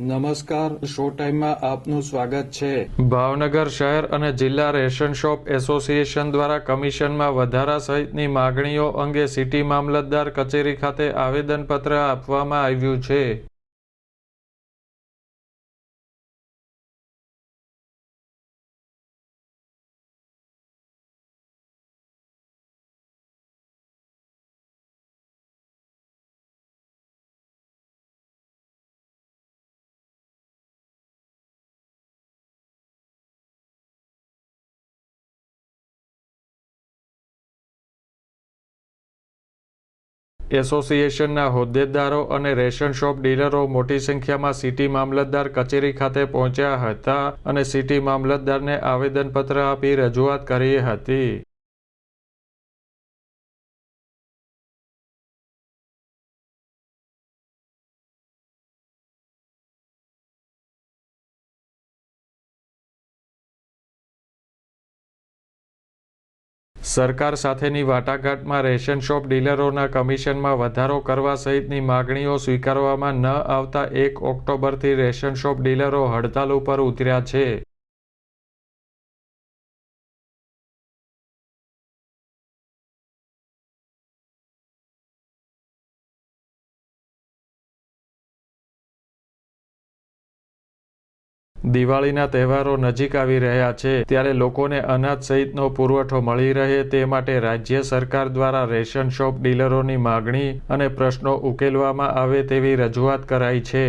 નમસ્કાર, શો ટાઈમમાં આપનું સ્વાગત છે. ભાવનગર શહેર અને જિલ્લા રેશન શોપ એસોસિએશન દ્વારા કમિશનમાં વધારા સહિતની માગણીઓ અંગે સિટી મામલતદાર કચેરી ખાતે આવેદનપત્ર આપવામાં આવ્યું છે. એસોસિએશનના હોદ્દેદારો અને રેશન શોપ ડીલરો મોટી સંખ્યામાં સિટી મામલતદાર કચેરી ખાતે પહોંચ્યા હતા અને સિટી મામલતદારને આવેદનપત્ર આપી રજૂઆત કરી હતી. સરકાર સાથેની વાટાઘાટમાં રેશન શોપ ડીલરોના કમિશનમાં વધારો કરવા સહિતની માગણીઓ સ્વીકારવામાં ન આવતા એક ઓક્ટોબરથી રેશન શોપ ડીલરો હડતાલ ઉપર ઉતર્યા છે. દિવાળીના તહેવારો નજીક આવી રહ્યા છે, ત્યારે લોકોને અનાજ સહિતનો પુરવઠો મળી રહે તે માટે રાજ્ય સરકાર દ્વારા રેશન શોપ ડીલરોની માગણી અને પ્રશ્નો ઉકેલવામાં આવે તેવી રજૂઆત કરાઈ છે.